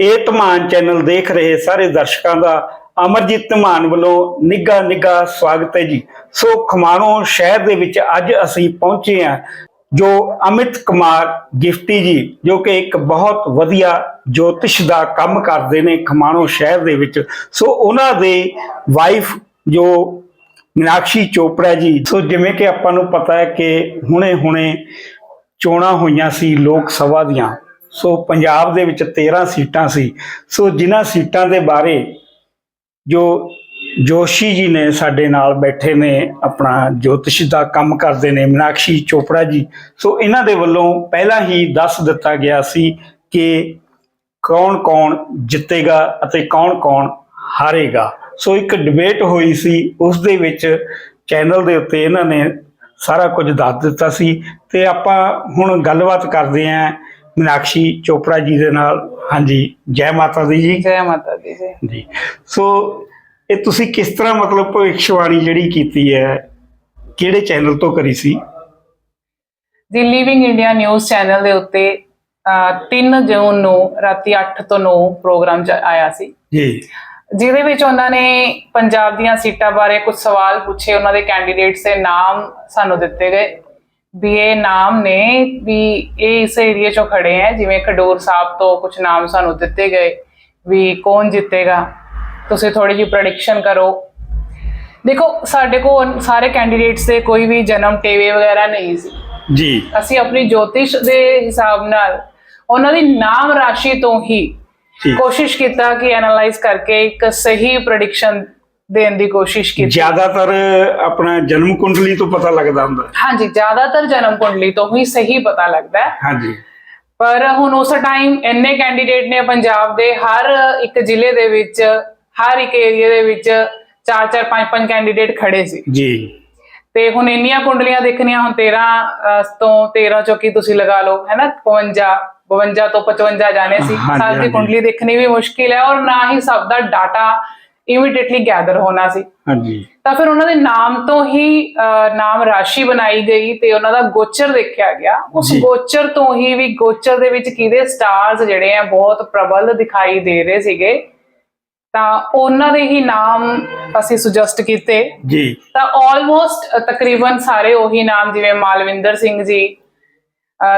ਇਹ ਧਮਾਨ ਚੈਨਲ ਦੇਖ ਰਹੇ ਸਾਰੇ ਦਰਸ਼ਕਾਂ ਦਾ ਅਮਰਜੀਤ ਧਮਾਨ ਵੱਲੋਂ ਨਿੱਘਾ ਨਿੱਘਾ ਸਵਾਗਤ ਹੈ ਜੀ। ਸੋ ਖਮਾਣੋ ਸ਼ਹਿਰ ਦੇ ਵਿੱਚ ਅੱਜ ਅਸੀਂ ਪਹੁੰਚੇ ਹਾਂ, ਜੋ ਅਮਿਤ ਕੁਮਾਰ ਗਿਫਟੀ ਜੀ, ਜੋ ਕਿ ਇੱਕ ਬਹੁਤ ਵਧੀਆ ਜੋਤਿਸ਼ ਦਾ ਕੰਮ ਕਰਦੇ ਨੇ ਖਮਾਣੋ ਸ਼ਹਿਰ ਦੇ ਵਿੱਚ। ਸੋ ਉਹਨਾਂ ਦੇ ਵਾਈਫ ਜੋ ਮੀਨਾਕਸ਼ੀ ਚੋਪੜਾ ਜੀ, ਸੋ ਜਿਵੇਂ ਕਿ ਆਪਾਂ ਨੂੰ ਪਤਾ ਹੈ ਕਿ ਹੁਣੇ-ਹੁਣੇ ਚੋਣਾਂ ਹੋਈਆਂ ਸੀ ਲੋਕ ਸਭਾ ਦੀਆਂ। ਸੋ ਪੰਜਾਬ ਦੇ ਵਿੱਚ 13 ਸੀਟਾਂ ਸੀ। ਸੋ ਜਿਨ੍ਹਾਂ ਸੀਟਾਂ ਦੇ ਬਾਰੇ ਜੋ ਜੋਸ਼ੀ ਜੀ ਨੇ ਸਾਡੇ ਨਾਲ ਬੈਠੇ ਨੇ, ਆਪਣਾ ਜੋਤਿਸ਼ ਦਾ ਕੰਮ ਕਰਦੇ ਨੇ, ਮੀਨਾਕਸ਼ੀ ਚੋਪੜਾ ਜੀ, ਸੋ ਇਹਨਾਂ ਦੇ ਵੱਲੋਂ ਪਹਿਲਾਂ ਹੀ ਦੱਸ ਦਿੱਤਾ ਗਿਆ ਸੀ ਕਿ ਕੌਣ-ਕੌਣ ਜਿੱਤੇਗਾ ਅਤੇ ਕੌਣ-ਕੌਣ ਹਾਰੇਗਾ। ਸੋ ਇੱਕ ਡਿਬੇਟ ਹੋਈ ਸੀ, ਉਸ ਦੇ ਵਿੱਚ ਚੈਨਲ ਦੇ ਉੱਤੇ ਇਹਨਾਂ ਨੇ ਸਾਰਾ ਕੁਝ ਦੱਸ ਦਿੱਤਾ ਸੀ। ਤੇ ਆਪਾਂ ਹੁਣ ਗੱਲਬਾਤ ਕਰਦੇ ਆਂ ਮੀਨਾਕਸ਼ੀ ਚੋਪੜਾ ਜੀ ਦੇ ਨਾਲ। ਹਾਂਜੀ ਜੈ ਮਾਤਾ ਦੀ ਜੀ। ਜੈ ਮਾਤਾ ਦੀ ਜੀ। ਜੀ। ਸੋ ਇਹ ਤੁਸੀਂ ਕਿਸ ਤਰ੍ਹਾਂ ਮਤਲਬ ਭਵਿੱਖਬਾਣੀ ਜਿਹੜੀ ਕੀਤੀ ਹੈ ਕਿਹੜੇ ਚੈਨਲ ਤੋਂ ਕਰੀ ਸੀ? The living India news channel ਦੇ ਉੱਤੇ ਅਹ, 3 ਜੂਨ ਨੂੰ ਰਾਤੀ 8 ਤੋਂ 9 ਪ੍ਰੋਗਰਾਮ ਚ ਆਇਆ ਸੀ। ਜੀ। ਜਿਹਦੇ ਵਿੱਚ ਉਹਨਾਂ ਨੇ ਪੰਜਾਬ ਦੀਆਂ ਸੀਟਾਂ ਬਾਰੇ ਕੁਝ ਸਵਾਲ ਪੁੱਛੇ ਉਹਨਾਂ ਦੇ ਕੈਂਡੀਡੇਟਸ ਦੇ ਨਾਮ ਸਾਨੂੰ ਦਿੱਤੇ ਗਏ। ਵੀ ਇਹ ਨਾਮ ਨੇ ਵੀ ਇਹ ਇਸ ਏਰੀਆ ਚੋਂ ਖੜੇ ਹੈ ਜਿਵੇਂ ਖਡੂਰ ਸਾਹਿਬ ਤੋਂ ਕੁਝ ਨਾਮ ਸਾਨੂੰ ਦਿੱਤੇ ਗਏ ਵੀ ਕੌਣ ਜਿੱਤੇਗਾ। ਤੁਸੀਂ ਥੋੜੀ ਜਿਹੀ ਪ੍ਰੈਡਿਕਸ਼ਨ ਕਰੋ। ਦੇਖੋ ਸਾਡੇ ਕੋਲ ਸਾਰੇ ਕੈਂਡੀਡੇਟਸ ਦੇ ਕੋਈ ਵੀ ਜਨਮ ਟੇਵੇ ਵਗੈਰਾ ਨਹੀਂ ਸੀ। ਜੀ। ਅਸੀਂ ਆਪਣੀ ਜੋਤਿਸ਼ ਦੇ ਹਿਸਾਬ ਨਾਲ ਉਹਨਾਂ ਦੀ ਨਾਮ ਰਾਸ਼ੀ ਤੋਂ ਹੀ ਕੋਸ਼ਿਸ਼ ਕੀਤਾ ਕਿ ਐਨਾਲਾਈਜ਼ ਕਰਕੇ ਇੱਕ ਸਹੀ ਪ੍ਰੈਡਿਕਸ਼ਨ ਦੇਣ ਦੀ ਕੋਸ਼ਿਸ਼ ਕੀਤੀ। ਜ਼ਿਆਦਾਤਰ ਆਪਣਾ ਜਨਮ ਕੁੰਡਲੀ ਤੋਂ ਪਤਾ ਲੱਗਦਾ ਹੁੰਦਾ। ਹਾਂਜੀ ਜ਼ਿਆਦਾਤਰ ਜਨਮ ਕੁੰਡਲੀ ਤੋਂ ਹੀ ਸਹੀ ਪਤਾ ਲੱਗਦਾ ਹੈ। ਹਾਂਜੀ। ਪਰ ਹੁਣ ਉਸ ਟਾਈਮ ਇੰਨੇ ਕੈਂਡੀਡੇਟ ਨੇ ਪੰਜਾਬ ਦੇ ਹਰ ਇੱਕ ਜ਼ਿਲ੍ਹੇ ਦੇ ਵਿੱਚ ਹਰ ਇੱਕ ਏਰੀਆ ਦੇ ਵਿੱਚ ਚਾਰ ਚਾਰ ਪੰਜ ਪੰਜ ਕੈਂਡੀਡੇਟ ਖੜੇ ਸੀ। ਜੀ। ਤੇ ਹੁਣ ਇੰਨੀਆਂ ਕੁੰਡਲੀਆਂ ਦੇਖਣੀਆਂ ਹੁਣ 13 ਅਹ, ਤੋਂ 13 ਚੋਂ ਕੀ ਤੁਸੀਂ ਲਗਾ ਲਓ ਹੈਨਾ? 52 52 ਤੋਂ 55 ਜਾਣੇ ਸੀ। ਸਾਰੀ। ਕੁੰਡਲੀ ਦੇਖਣੀ ਵੀ ਮੁਸ਼ਕਿਲ ਹੈ ਔਰ ਨਾ ਹੀ ਸਭ ਦਾ ਡਾਟਾ ਇਮੀਡੀਏਟਲੀ ਗੈਦਰ ਹੋਣਾ ਸੀ। ਹਾਂਜੀ। ਤਾਂ ਫਿਰ ਉਹਨਾਂ ਦੇ ਨਾਮ ਤੋਂ ਹੀ ਨਾਮ ਰਾਸ਼ੀ ਬਣਾਈ ਗਈ ਤੇ ਉਹਨਾਂ ਦਾ ਗੋਚਰ ਦੇਖਿਆ ਗਿਆ। ਉਸ। ਗੋਚਰ ਤੋਂ ਹੀ ਵੀ ਗੋਚਰ ਦੇ ਵਿੱਚ ਕਿਹਦੇ ਸਟਾਰਸ ਜਿਹੜੇ ਆ ਬਹੁਤ ਪ੍ਰਬਲ ਦਿਖਾਈ ਦੇ ਰਹੇ ਸੀਗੇ। ਤਾਂ ਉਹਨਾਂ ਦੇ ਹੀ ਨਾਮ ਅਸੀਂ ਸੁਜੈਸਟ ਕੀਤੇ। ਜੀ। ਤਾਂ ਆਲਮੋਸਟ ਤਕਰੀਬਨ ਸਾਰੇ ਉਹੀ ਨਾਮ ਜਿਵੇਂ ਮਾਲਵਿੰਦਰ ਸਿੰਘ ਜੀ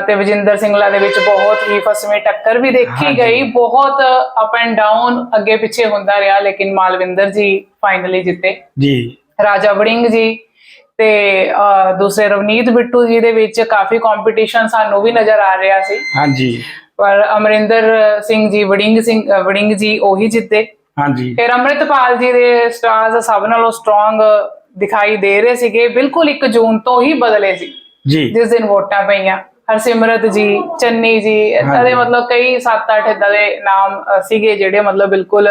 ਤੇ ਵਜਿੰਦਰ ਸਿੰਘਲਾ ਦੇ ਵਿੱਚ ਬਹੁਤ ਹੀ ਫਸਵੀਂ ਟੱਕਰ ਵੀ ਦੇਖੀ। ਗਈ। ਬਹੁਤ ਅਪ ਐਂਡ ਡਾਊਨ ਅੱਗੇ ਪਿੱਛੇ ਹੁੰਦਾ ਰਿਹਾ ਲੇਕਿਨ ਮਾਲਵਿੰਦਰ ਜੀ ਫਾਈਨਲੀ ਜਿੱਤੇ। ਜੀ। ਰਾਜਾ ਵੜਿੰਗ ਜੀ ਤੇ ਦੂਸਰੇ ਰਵਨੀਤ ਬਿੱਟੂ ਜੀ ਦੇ ਵਿੱਚ ਕਾਫੀ ਕੰਪੀਟੀਸ਼ਨ ਸਾਨੂੰ ਵੀ ਨਜ਼ਰ ਆ ਰਿਹਾ ਸੀ। ਹਾਂਜੀ। ਪਰ ਅਮਰਿੰਦਰ ਸਿੰਘ ਜੀ ਵੜਿੰਗ ਸਿੰਘ ਵੜਿੰਗ ਜੀ ਉਹੀ ਜਿੱਤੇ। ਹਾਂਜੀ। ਫਿਰ ਅੰਮ੍ਰਿਤਪਾਲ ਜੀ ਦੇ ਸਟਾਰਸ ਸਭ ਨਾਲੋਂ ਸਟਰੋਂਗ ਦਿਖਾਈ ਦੇ ਰਹੇ ਸੀਗੇ। ਬਿਲਕੁਲ 1 ਜੂਨ ਤੋਂ ਹੀ ਬਦਲੇ ਸੀ। ਜੀ। ਜਿਸ ਦਿਨ ਵੋਟਾਂ ਪਈਆਂ। ਹਰਸਿਮਰਤ ਜੀ ਚੰਨੀ ਜੀ ਇਦਾਂ ਦੇ। ਮਤਲਬ ਕਈ 7-8 ਇਦਾਂ ਦੇ ਨਾਮ ਸੀਗੇ ਜਿਹੜੇ ਮਤਲਬ ਬਿਲਕੁਲ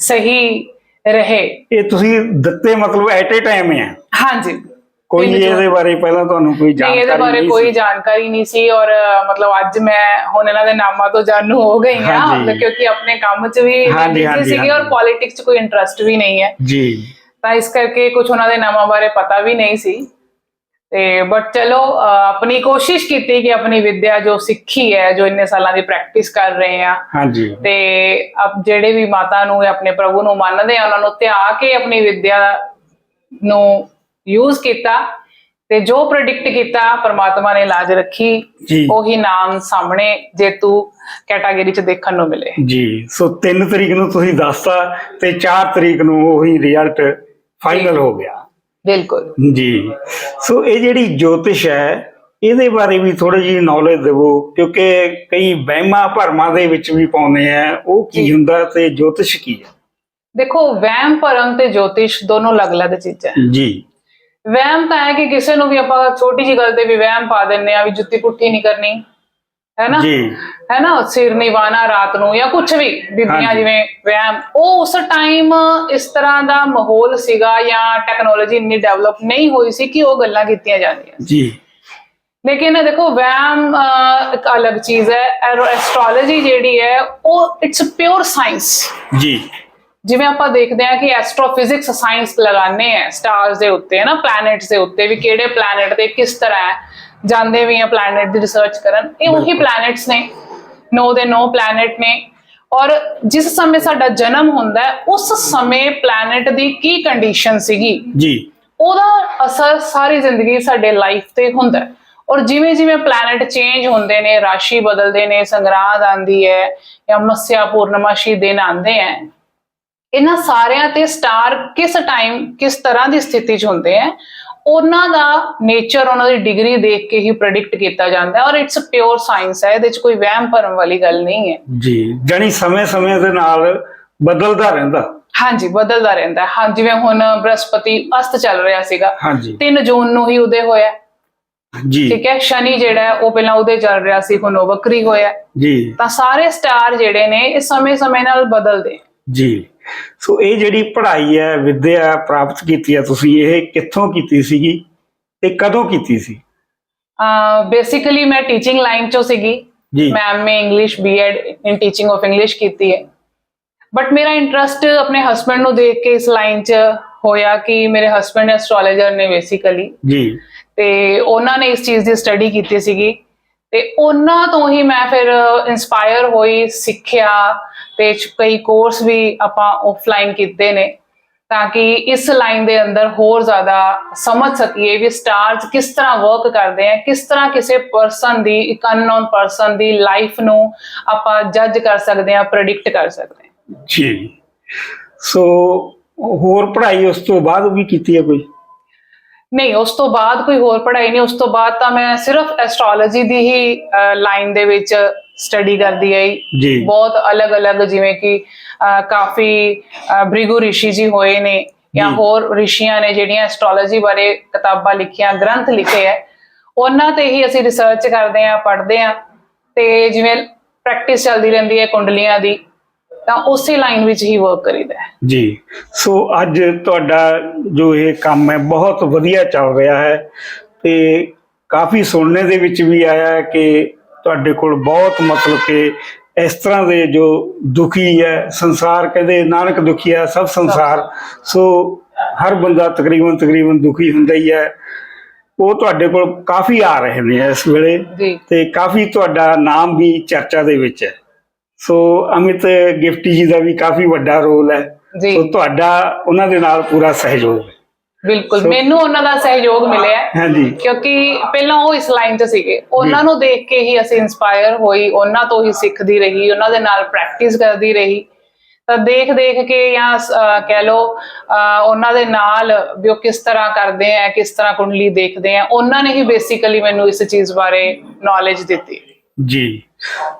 ਸਹੀ ਰਹੇ ਇਹ ਤੁਸੀਂ ਦਿੱਤੇ ਮਤਲਬ ਐਟ ਏ ਟਾਈਮ ਹੈ ਹਾਂਜੀ ਕੋਈ। ਇਹਦੇ ਬਾਰੇ ਪਹਿਲਾਂ ਤੁਹਾਨੂੰ ਕੋਈ ਨਹੀਂ ਇਹਦੇ ਜਾਣਕਾਰੀ ਬਾਰੇ ਕੋਈ ਜਾਣਕਾਰੀ ਨਹੀਂ ਸੀ ਔਰ ਮਤਲਬ ਅੱਜ ਮੈਂ ਹੁਣ ਇਹਨਾਂ ਦੇ ਨਾਮਾਂ ਤੋਂ ਜਾਣੂ ਹੋ ਗਈ ਹਾਂ। ਕਿਉਂਕਿ ਆਪਣੇ ਕੰਮ 'ਚ ਵੀ ਹਾਂਜੀ, ਸੀਗੀ ਔਰ। ਪੋਲਿਟਿਕਸ 'ਚ ਕੋਈ ਇੰਟਰਸਟ ਵੀ ਨਹੀਂ ਹੈ ਜੀ ਤਾਂ ਇਸ ਕਰਕੇ ਕੁਝ ਉਹਨਾਂ ਦੇ ਨਾਮਾਂ ਬਾਰੇ ਪਤਾ ਵੀ ਨਹੀਂ ਸੀ ਤੇ ਬਟ ਚਲੋ ਆਪਣੀ ਕੋਸ਼ਿਸ਼ ਕੀਤੀ ਕਿ ਆਪਣੀ ਵਿੱਦਿਆ ਜੋ ਸਿੱਖੀ ਹੈ ਜੋ ਇੰਨੇ ਸਾਲਾਂ ਦੀ ਪ੍ਰੈਕਟਿਸ ਕਰ ਰਹੇ ਆ ਹਾਂਜੀ। ਤੇ ਅਬ ਜਿਹੜੇ ਵੀ ਮਾਤਾ ਨੂੰ ਜਾਂ ਆਪਣੇ ਪ੍ਰਭੂ ਨੂੰ ਮੰਨਦੇ ਆ ਉਹਨਾਂ ਨੂੰ ਧਿਆ ਕੇ ਆਪਣੀ ਵਿੱਦਿਆ ਨੂੰ ਯੂਜ਼ ਕੀਤਾ ਤੇ ਜੋ ਪ੍ਰੈਡਿਕਟ ਕੀਤਾ ਪਰਮਾਤਮਾ ਨੇ ਲਾਜ ਰੱਖੀ ਉਹੀ ਨਾਮ ਸਾਹਮਣੇ ਜੇਤੂ ਕੈਟਾਗਰੀ ਚ ਦੇਖਣ ਨੂੰ ਮਿਲੇ। ਜੀ ਸੋ 3 ਤਰੀਕ ਨੂੰ ਤੁਸੀਂ ਦੱਸਤਾ ਤੇ 4 ਤਰੀਕ ਨੂੰ ਉਹੀ ਰਿਜ਼ਲਟ ਫਾਈਨਲ ਹੋ ਗਿਆ। ਬਿਲਕੁਲ। ਜੀ। ਸੋ ਇਹ ਜਿਹੜੀ ਜੋਤਿਸ਼ ਹੈ ਇਹਦੇ ਬਾਰੇ ਵੀ ਥੋੜੀ ਜਿਹੀ ਨੌਲੇਜ ਦਿਵੋ ਕਿਉਂਕਿ ਕਈ ਵਹਿਮਾਂ ਭਰਮਾਂ ਦੇ ਵਿੱਚ ਵੀ ਪਾਉਂਦੇ ਆ। ਉਹ ਕੀ। ਹੁੰਦਾ ਤੇ ਜੋਤਿਸ਼ ਕੀ ਹੈ? ਦੇਖੋ ਵਹਿਮ ਭਰਮ ਤੇ ਜੋਤਿਸ਼ ਦੋਨੋਂ ਅਲੱਗ-ਅਲੱਗ ਚੀਜ਼ਾਂ ਹੈ। ਜੀ। ਵਹਿਮ ਤਾਂ ਹੈ ਕਿ ਕਿਸੇ ਨੂੰ ਵੀ ਆਪਾਂ ਛੋਟੀ ਜੀ ਗੱਲ ਤੇ ਵੀ ਵਹਿਮ ਪਾ ਦਿੰਨੇ ਆ ਵੀ ਜੁੱਤੀ ਪੁੱਠੀ ਨਹੀਂ ਕਰਨੀ। ਹੈ ਨਾ ਜੀ। ਹੈ ਨਾ ਸਿਰ ਨਹੀਂ ਵਾਣਾ ਰਾਤ ਨੂੰ ਜਾਂ ਕੁਝ ਵੀ ਬੀਬੀਆਂ। ਜਿਵੇਂ ਵਹਿਮ ਉਹ ਉਸ ਟਾਈਮ ਇਸ ਤਰ੍ਹਾਂ ਦਾ ਮਾਹੌਲ ਸੀਗਾ ਜਾਂ ਟੈਕਨੋਲੋਜੀ ਇੰਨੀ ਡਿਵੈਲਪ ਨਹੀਂ ਹੋਈ ਸੀ ਕਿ ਉਹ ਗੱਲਾਂ ਕੀਤੀਆਂ ਜਾਂਦੀਆਂ ਜੀ। ਲੇਕਿਨ ਦੇਖੋ ਵਹਿਮ ਅਹ, ਇੱਕ ਅਲੱਗ ਚੀਜ਼ ਹੈ। ਐਸਟ੍ਰੋਲੋਜੀ ਜਿਹੜੀ ਹੈ ਉਹ ਇਟਸ ਪਿਓਰ ਸਾਇੰਸ ਜੀ। ਜਿਵੇਂ ਆਪਾਂ ਦੇਖਦੇ ਹਾਂ ਕਿ ਐਸਟ੍ਰੋਫਿਜ਼ਿਕਸ ਸਾਇੰਸ ਲਗਾਉਂਦੇ ਆ ਸਟਾਰਸ ਦੇ ਉੱਤੇ ਹੈ ਨਾ ਪਲੈਨਟਸ ਦੇ ਉੱਤੇ ਵੀ ਕਿਹੜੇ ਪਲੈਨਟ ਤੇ ਕਿਸ ਤਰ੍ਹਾਂ ਹੈ। ਜਾਂਦੇ ਵੀ ਆ ਪਲੈਨਟ ਦੀ ਰਿਸਰਚ ਕਰਨ। ਇਹ ਉਹੀ ਪਲੈਨਟਸ ਨੇ। ਨੋ ਦੇ ਨੋ ਪਲੈਨਟ ਨੇ। ਔਰ ਜਿਸ ਸਮੇਂ ਸਾਡਾ ਜਨਮ ਹੁੰਦਾ ਹੈ ਉਸ ਸਮੇਂ ਪਲੈਨਟ ਦੀ ਕੀ ਕੰਡੀਸ਼ਨ ਸੀਗੀ? ਜੀ। ਉਹਦਾ ਅਸਰ ਸਾਰੀ ਜ਼ਿੰਦਗੀ ਸਾਡੇ ਲਾਈਫ ਤੇ ਹੁੰਦਾ ਔਰ ਜਿਵੇਂ ਜਿਵੇਂ ਪਲੈਨਟ ਚੇਂਜ ਹੁੰਦੇ ਨੇ ਰਾਸ਼ੀ ਬਦਲਦੇ ਨੇ ਸੰਗਰਾਂਦ ਆਂਦੀ ਹੈ ਜਾਂ ਮੱਸਿਆ ਪੂਰਨਮਾਸ਼ੀ ਦਿਨ ਆਉਂਦੇ ਹੈ ਇਹਨਾਂ ਸਾਰਿਆਂ ਤੇ ਸਟਾਰ ਕਿਸ ਟਾਈਮ ਕਿਸ ਤਰ੍ਹਾਂ ਦੀ ਸਥਿਤੀ 'ਚ ਹੁੰਦੇ ਹੈ ਉਹਨਾਂ ਦਾ ਨੇਚਰ ਉਹਨਾਂ ਦੀ ਡਿਗਰੀ ਦੇਖ ਕੇ ਹੀ ਪ੍ਰੈਡਿਕਟ ਕੀਤਾ ਜਾਂਦਾ ਹੈ ਔਰ ਇਟਸ ਪਿਓਰ ਸਾਇੰਸ ਹੈ ਇਹਦੇ 'ਚ ਕੋਈ ਵਹਿਮ ਭਰਮ ਵਾਲੀ ਗੱਲ ਨਹੀਂ ਹੈ। ਜੀ ਜਾਣੀ ਸਮੇਂ-ਸਮੇਂ ਦੇ ਨਾਲ ਬਦਲਦਾ ਰਹਿੰਦਾ। ਹਾਂਜੀ ਬਦਲਦਾ ਰਹਿੰਦਾ ਹੈ। ਜਿਵੇਂ ਹੁਣ ਬ੍ਰਹਸਪਤੀ ਅਸਤ ਚੱਲ ਰਿਹਾ ਸੀਗਾ। ਹਾਂਜੀ। 3 ਜੂਨ ਨੂੰ ਹੀ ਉਦੇ ਹੋਇਆ ਜੀ। ਠੀਕ ਹੈ ਸ਼ਨੀ ਜਿਹੜਾ ਉਹ ਪਹਿਲਾਂ ਉਹਦੇ ਚੱਲ ਰਿਹਾ ਸੀ ਹੁਣ ਉਹ ਵੱਕਰੀ ਹੋਇਆ ਜੀ। ਤਾਂ ਸਾਰੇ ਸਟਾਰ ਜਿਹੜੇ ਨੇ ਇਹ ਸਮੇਂ-ਸਮੇਂ ਨਾਲ ਬਦਲਦੇ ਜੀ। ਸੋ ਇਹ ਜਿਹੜੀ ਪੜ੍ਹਾਈ ਹੈ ਵਿੱਦਿਆ ਪ੍ਰਾਪਤ ਕੀਤੀ ਹੈ ਤੁਸੀਂ ਇਹ ਕਿੱਥੋਂ ਕੀਤੀ ਸੀਗੀ ਤੇ ਕਦੋਂ ਕੀਤੀ ਸੀ? ਆ ਬੇਸਿਕਲੀ ਮੈਂ ਟੀਚਿੰਗ ਲਾਈਨ ਚੋਂ ਸੀਗੀ। ਮੈਂ MA English BEd in teaching of English ਕੀਤੀ ਹੈ। ਬਟ ਮੇਰਾ ਇੰਟਰਸਟ ਆਪਣੇ ਹਸਬੰਡ ਨੂੰ ਦੇਖ ਕੇ ਇਸ ਲਾਈਨ 'ਚ ਹੋਇਆ ਕਿ ਮੇਰੇ ਹਸਬੰਡ ਐਸਟ੍ਰੋਲੋਜਰ ਨੇ ਬੇਸਿਕਲੀ ਜੀ। ਤੇ ਉਹਨਾਂ ਨੇ ਇਸ ਚੀਜ਼ ਦੀ ਸਟੱਡੀ ਕੀਤੀ ਸੀਗੀ। ਤੇ ਉਹਨਾਂ ਤੋਂ ਹੀ ਮੈਂ ਫਿਰ ਇਨਸਪਾਇਰ ਹੋਈ, ਸਿੱਖਿਆ ਤੇ ਕਈ ਕੋਰਸ ਵੀ ਆਪਾਂ ਆਫਲਾਈਨ ਕੀਤੇ ਨੇ ਤਾਂ ਕਿ ਇਸ ਲਾਈਨ ਦੇ ਅੰਦਰ ਹੋਰ ਜ਼ਿਆਦਾ ਸਮਝ ਸਕੀਏ ਵੀ ਸਟਾਰਸ ਕਿਸ ਤਰ੍ਹਾਂ ਵਰਕ ਕਰਦੇ ਆ, ਕਿਸ ਤਰ੍ਹਾਂ ਕਿਸੇ ਪਰਸਨ ਦੀ, ਇੱਕ ਅਨਨੋਨ ਪਰਸਨ ਦੀ ਲਾਈਫ ਨੂੰ ਆਪਾਂ ਜੱਜ ਕਰ ਸਕਦੇ ਆ ਪ੍ਰੈਡਿਕਟ ਕਰ ਸਕਦੇ ਆ। ਜੀ। ਸੋ ਹੋਰ ਪੜ੍ਹਾਈ ਉਸ ਤੋਂ ਬਾਅਦ ਵੀ ਕੀਤੀ ਹੈ ਕੋਈ? ਨਹੀਂ ਉਸ ਤੋਂ ਬਾਅਦ ਕੋਈ ਹੋਰ ਪੜ੍ਹਾਈ ਨਹੀਂ ਉਸ ਤੋਂ ਬਾਅਦ ਤਾਂ ਮੈਂ ਸਿਰਫ ਐਸਟ੍ਰੋਲੋਜੀ ਦੀ ਹੀ ਲਾਈਨ ਦੇ ਵਿੱਚ ਸਟੱਡੀ ਕਰਦੀ ਆਈ। ਬਹੁਤ ਅਲੱਗ-ਅਲੱਗ ਜਿਵੇਂ ਕਿ ਕਾਫੀ ਭ੍ਰਿਗੂ ਰਿਸ਼ੀ ਜੀ ਹੋਏ ਨੇ ਜਾਂ। ਹੋਰ ਰਿਸ਼ੀਆਂ ਨੇ ਜਿਹੜੀਆਂ ਐਸਟ੍ਰੋਲੋਜੀ ਬਾਰੇ ਕਿਤਾਬਾਂ ਲਿਖੀਆਂ ਗ੍ਰੰਥ ਲਿਖੇ ਹੈ ਉਹਨਾਂ ਤੇ ਹੀ ਅਸੀਂ ਰਿਸਰਚ ਕਰਦੇ ਆਂ ਪੜ੍ਹਦੇ ਆਂ। ਤੇ ਜਿਵੇਂ ਪ੍ਰੈਕਟਿਸ ਚੱਲਦੀ ਰਹਿੰਦੀ ਹੈ ਕੁੰਡਲੀਆਂ ਦੀ। ਤਾਂ ਉਸੇ ਲਾਈਨ ਵਿੱਚ ਹੀ ਵਰਕ ਕਰੀਦਾ ਹੈ। ਜੀ। ਸੋ ਅੱਜ ਤੁਹਾਡਾ ਜੋ ਇਹ ਕੰਮ ਹੈ ਬਹੁਤ ਵਧੀਆ ਚੱਲ ਰਿਹਾ ਹੈ ਤੇ ਕਾਫੀ ਸੁਣਨੇ ਦੇ ਵਿੱਚ ਵੀ ਆਇਆ ਹੈ ਕਿ ਤੁਹਾਡੇ ਕੋਲ ਬਹੁਤ ਮਤਲਬ ਕਿ ਇਸ ਤਰ੍ਹਾਂ ਦੇ ਜੋ ਦੁਖੀ ਹੈ ਸੰਸਾਰ ਕਹਿੰਦੇ ਨਾਨਕ ਦੁਖੀ ਹੈ ਸਭ ਸੰਸਾਰ। ਸੋ ਹਰ ਬੰਦਾ ਤਕਰੀਬਨ ਤਕਰੀਬਨ ਦੁਖੀ ਹੁੰਦਾ ਹੀ ਹੈ। ਉਹ ਤੁਹਾਡੇ ਕੋਲ ਕਾਫੀ ਆ ਰਹੇ ਨੇ ਇਸ ਵੇਲੇ ਤੇ ਕਾਫੀ ਤੁਹਾਡਾ ਨਾਮ ਵੀ ਚਰਚਾ ਦੇ ਵਿੱਚ ਹੈ। ਸੋ ਅਮਿਤ ਗਿਫਟੀ ਜੀ ਦਾ ਵੀ ਕਾਫੀ ਵੱਡਾ ਰੋਲ ਹੈ। ਜੀ। ਸੋ ਤੁਹਾਡਾ ਉਹਨਾਂ ਦੇ ਨਾਲ ਪੂਰਾ ਸਹਿਯੋਗ ਹੈ। ਬਿਲਕੁਲ ਮੈਨੂੰ ਉਹਨਾਂ ਦਾ ਸਹਿਯੋਗ ਮਿਲਿਆ ਹੈ। ਹਾਂਜੀ। ਕਿਉਂਕਿ ਪਹਿਲਾਂ ਉਹ ਇਸ ਲਾਈਨ 'ਚ ਸੀਗੇ। ਉਹਨਾਂ ਨੂੰ ਦੇਖ ਕੇ ਹੀ ਅਸੀਂ ਇਨਸਪਾਇਰ ਹੋਈ ਉਹਨਾਂ ਤੋਂ ਹੀ ਸਿੱਖਦੀ ਰਹੀ ਉਹਨਾਂ ਦੇ ਨਾਲ ਪ੍ਰੈਕਟਿਸ ਕਰਦੀ ਰਹੀ। ਤਾਂ ਦੇਖ ਦੇਖ ਕੇ ਜਾਂ ਕਹਿ ਅਹ, ਉਹਨਾਂ ਦੇ ਨਾਲ ਵੀ ਉਹ ਕਿਸ ਤਰ੍ਹਾਂ ਕਰਦੇ ਆ ਕਿਸ ਤਰ੍ਹਾਂ ਕੁੰਡਲੀ ਦੇਖਦੇ ਆ ਉਹਨਾਂ ਨੇ ਹੀ ਬੇਸਿਕਲੀ ਮੈਨੂੰ ਇਸ ਚੀਜ਼ ਬਾਰੇ ਨੌਲੇਜ ਦਿੱਤੀ। ਜੀ।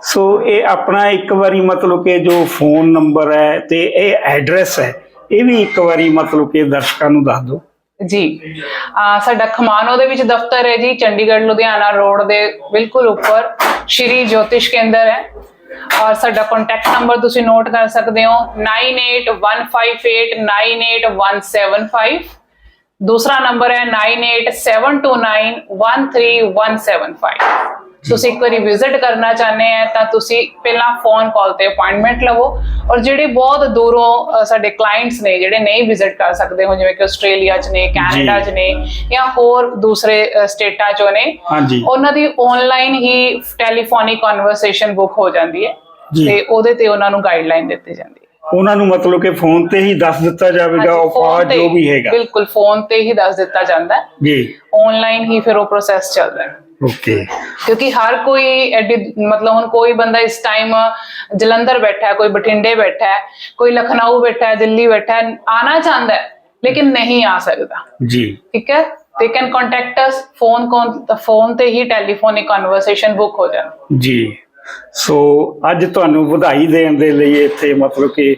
ਸੋ ਇਹ ਆਪਣਾ ਇੱਕ ਵਾਰੀ ਮਤਲਬ ਕਿ ਜੋ ਫੋਨ ਨੰਬਰ ਹੈ ਤੇ ਇਹ ਐਡਰੈਸ ਹੈ, ਇਹ ਵੀ ਇੱਕ ਵਾਰੀ ਮਤਲਬ ਕਿ ਦਰਸ਼ਕਾਂ ਨੂੰ ਦੱਸ ਦਿਓ। ਜੀ। ਅਹ ਸਾਡਾ ਖਮਾਨੋ ਦੇ ਵਿੱਚ ਦਫ਼ਤਰ ਹੈ ਜੀ, ਚੰਡੀਗੜ੍ਹ, ਲੁਧਿਆਣਾ ਰੋਡ ਦੇ ਬਿਲਕੁਲ ਉੱਪਰ। ਸ਼੍ਰੀ ਜੋਤਿਸ਼ ਕੇਂਦਰ ਹੈ। ਔਰ ਸਾਡਾ ਕੰਟੈਕਟ ਨੰਬਰ ਤੁਸੀਂ ਨੋਟ ਕਰ ਸਕਦੇ ਹੋ 9815898175 ਦੂਸਰਾ ਨੰਬਰ ਹੈ 9872913175 ਤੁਸੀਂ ਇੱਕ ਵਾਰੀ ਵਿਜ਼ਿਟ ਕਰਨਾ ਚਾਹੁੰਦੇ ਆ ਤਾਂ ਤੁਸੀਂ ਪਹਿਲਾਂ ਫੋਨ ਕਾਲ ਤੇ ਅਪਾਇੰਟਮੈਂਟ ਲਵੋ ਔਰ ਜਿਹੜੇ ਬਹੁਤ ਦੂਰੋਂ ਸਾਡੇ ਕਲਾਇੰਟਸ ਨੇ ਜਿਹੜੇ ਨਹੀਂ ਵਿਜ਼ਿਟ ਕਰ ਸਕਦੇ ਹੋ ਜਿਵੇਂ ਕਿ ਆਸਟ੍ਰੇਲੀਆ 'ਚ ਨੇ ਕੈਨੇਡਾ 'ਚ ਨੇ ਜਾਂ ਹੋਰ ਦੂਸਰੇ ਸਟੇਟਾਂ 'ਚੋਂ ਨੇ ਹਾਂਜੀ। ਉਹਨਾਂ ਦੀ ਆਨਲਾਈਨ ਹੀ ਟੈਲੀਫੋਨਿਕ ਕਨਵਰਸੇਸ਼ਨ ਬੁੱਕ ਹੋ ਜਾਂਦੀ ਹੈ। ਤੇ ਉਹਦੇ ਤੇ ਉਹਨਾਂ ਨੂੰ ਗਾਈਡਲਾਈਨ ਦਿੱਤੀ ਜਾਂਦੀ ਹੈ। ਉਹਨਾਂ ਨੂੰ ਮਤਲਬ ਕਿ ਫੋਨ ਤੇ ਹੀ ਦੱਸ ਦਿੱਤਾ ਜਾਵੇਗਾ ਤੇ ਜੋ ਵੀ ਹੈਗਾ। ਬਿਲਕੁਲ ਫੋਨ ਤੇ ਹੀ ਦੱਸ ਦਿੱਤਾ ਜਾਂਦਾ ਹੈ। ਜੀ। ਆਨਲਾਈਨ ਹੀ ਫਿਰ ਉਹ ਪ੍ਰੋਸੈਸ ਚੱਲਦਾ ਹੈ। ਓਕੇ ਕਿਉਂਕਿ ਹਰ ਕੋਈ ਮਤਲਬ ਹੁਣ ਕੋਈ ਬੰਦਾ ਇਸ ਟਾਈਮ ਜਲੰਧਰ ਬੈਠਾ ਹੈ ਕੋਈ ਬਠਿੰਡੇ ਬੈਠਾ ਹੈ ਕੋਈ ਲਖਨਊ ਬੈਠਾ ਹੈ ਦਿੱਲੀ ਬੈਠਾ ਹੈ ਆਣਾ ਚਾਹੁੰਦਾ ਹੈ ਲੇਕਿਨ ਨਹੀਂ ਆ ਸਕਦਾ। ਜੀ। ਠੀਕ ਹੈ? They can contact us phone phone ਤੇ ਹੀ ਟੈਲੀਫੋਨਿਕ ਕਨਵਰਸੇਸ਼ਨ ਬੁੱਕ ਹੋ ਜਾਂਦੀ ਜੀ। ਸੋ ਅੱਜ ਤੁਹਾਨੂੰ ਵਧਾਈ ਦੇਣ ਦੇ ਲਈ ਇੱਥੇ ਮਤਲਬ ਕਿ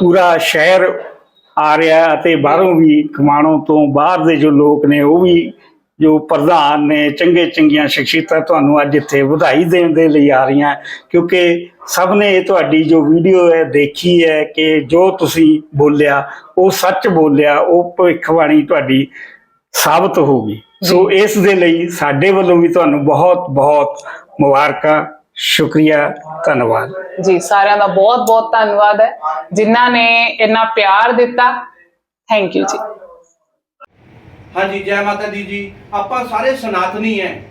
ਪੂਰਾ ਸ਼ਹਿਰ ਆ ਰਿਹਾ ਅਤੇ ਬਾਹਰੋਂ ਵੀ ਕਮਾਣੋਂ ਤੋਂ ਬਾਹਰ ਦੇ ਜੋ ਲੋਕ ਨੇ ਉਹ ਵੀ ਜੋ ਪ੍ਰਧਾਨ ਨੇ ਚੰਗੇ ਚੰਗੀਆਂ ਸ਼ਖਸੀਅਤਾਂ ਤੁਹਾਨੂੰ ਅੱਜ ਇੱਥੇ ਵਧਾਈ ਦੇਣ ਦੇ ਲਈ ਆ ਰਹੀਆਂ ਕਿਉਂਕਿ ਸਭ ਨੇ ਇਹ ਤੁਹਾਡੀ ਜੋ ਵੀਡੀਓ ਹੈ ਦੇਖੀ ਹੈ ਕਿ ਜੋ ਤੁਸੀਂ ਬੋਲਿਆ ਉਹ ਸੱਚ ਬੋਲਿਆ ਉਹ ਭਵਿੱਖਬਾਣੀ ਤੁਹਾਡੀ ਸਾਬਤ ਹੋਊਗੀ। ਸੋ ਇਸ ਦੇ ਲਈ ਸਾਡੇ ਵੱਲੋਂ ਵੀ ਤੁਹਾਨੂੰ ਬਹੁਤ ਬਹੁਤ ਮੁਬਾਰਕਾਂ ਸ਼ੁਕਰੀਆ ਧੰਨਵਾਦ। ਜੀ ਸਾਰਿਆਂ ਦਾ ਬਹੁਤ ਬਹੁਤ ਧੰਨਵਾਦ ਹੈ। ਜਿਨ੍ਹਾਂ ਨੇ ਇੰਨਾ ਪਿਆਰ ਦਿੱਤਾ ਥੈਂਕ ਯੂ ਜੀ। ਹਾਂਜੀ, ਜੈ ਮਾਤਾ ਦੀ ਜੀ। ਆਪਾਂ ਸਾਰੇ ਸਨਾਤਨੀ ਹੈ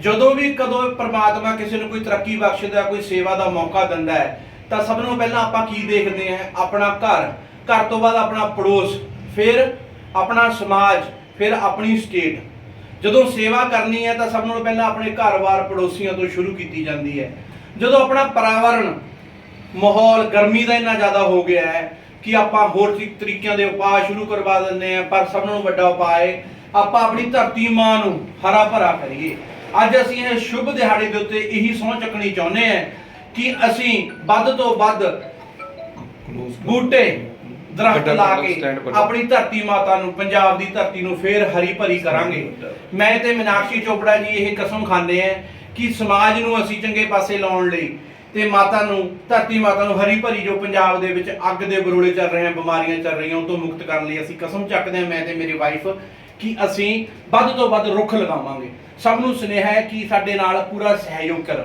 ਜਦੋਂ ਵੀ ਕਦੋਂ ਪ੍ਰਮਾਤਮਾ ਕਿਸੇ ਨੂੰ ਕੋਈ ਤਰੱਕੀ ਬਖਸ਼ਦਾ, ਕੋਈ ਸੇਵਾ ਦਾ ਮੌਕਾ ਦਿੰਦਾ ਹੈ ਤਾਂ ਸਭ ਨੂੰ ਪਹਿਲਾਂ ਆਪਾਂ ਕੀ ਦੇਖਦੇ ਹਾਂ ਆਪਣਾ ਘਰ। ਘਰ ਤੋਂ ਬਾਅਦ ਆਪਣਾ ਪੜੋਸ। ਫਿਰ ਆਪਣਾ ਸਮਾਜ। ਫਿਰ ਆਪਣੀ ਸਟੇਟ। ਜਦੋਂ ਸੇਵਾ ਕਰਨੀ ਹੈ ਤਾਂ ਸਭ ਨਾਲੋਂ ਪਹਿਲਾਂ ਆਪਣੇ ਘਰ-ਬਾਰ ਪੜੋਸੀਆਂ ਤੋਂ ਸ਼ੁਰੂ ਕੀਤੀ ਜਾਂਦੀ ਹੈ ਜਦੋਂ ਆਪਣਾ ਪਰਿਆਵਰਣ ਮਾਹੌਲ ਗਰਮੀ ਦਾ ਇੰਨਾ ਜ਼ਿਆਦਾ ਹੋ ਗਿਆ ਹੈ ਕਿ ਆਪਾਂ ਹੋਰ ਤਰੀ- ਤਰੀਕਿਆਂ ਦੇ ਉਪਾਅ ਸ਼ੁਰੂ ਕਰਵਾ ਦਿੰਦੇ ਆ ਪਰ ਸਭ ਨਾਲੋਂ ਵੱਡਾ ਉਪਾਅ ਹੈ ਆਪਾਂ ਆਪਣੀ ਧਰਤੀ ਮਾਂ ਨੂੰ ਹਰਾ ਭਰਾ ਕਰੀਏ। ਅੱਜ ਅਸੀਂ ਇਹ ਸ਼ੁਭ ਦਿਹਾੜੇ ਦੇ ਉੱਤੇ ਇਹੀ ਸਹੁੰ ਚੱਕਣੀ ਚਾਹੁੰਦੇ ਆ ਕਿ ਅਸੀਂ ਵੱਧ ਤੋਂ ਵੱਧ ਬੂਟੇ ਦਰਖਤ ਲਾ ਕੇ। ਆਪਣੀ ਧਰਤੀ ਮਾਤਾ ਨੂੰ ਪੰਜਾਬ ਦੀ ਧਰਤੀ ਨੂੰ ਫੇਰ ਹਰੀ ਭਰੀ ਕਰਾਂਗੇ। ਮੈਂ ਤੇ ਮੀਨਾਕਸ਼ੀ ਚੋਪੜਾ ਜੀ ਇਹ ਕਸਮ ਖਾਂਦੇ ਆ ਕਿ ਸਮਾਜ ਨੂੰ ਅਸੀਂ ਚੰਗੇ ਪਾਸੇ ਲਾਉਣ ਲਈ ਤੇ ਮਾਤਾ ਨੂੰ, ਧਰਤੀ ਮਾਤਾ ਨੂੰ ਹਰੀ ਭਰੀ ਜੋ ਪੰਜਾਬ ਦੇ ਵਿੱਚ ਅੱਗ ਦੇ ਬਰੋਲੇ ਚੱਲ ਰਹੇ ਆ ਬਿਮਾਰੀਆਂ ਚੱਲ ਰਹੀਆਂ, ਉਹ ਤੋਂ ਮੁਕਤ ਕਰਨ ਲਈ ਅਸੀਂ ਕਸਮ ਚੱਕਦੇ ਆ ਮੈਂ ਤੇ ਮੇਰੀ ਵਾਈਫ ਕਿ ਅਸੀਂ ਵੱਧ ਤੋਂ ਵੱਧ ਰੁੱਖ ਲਗਾਵਾਂਗੇ। ਸਭ ਨੂੰ ਸੁਨੇਹਾ ਹੈ ਕਿ ਸਾਡੇ ਨਾਲ ਪੂਰਾ ਸਹਿਯੋਗ ਕਰੋ।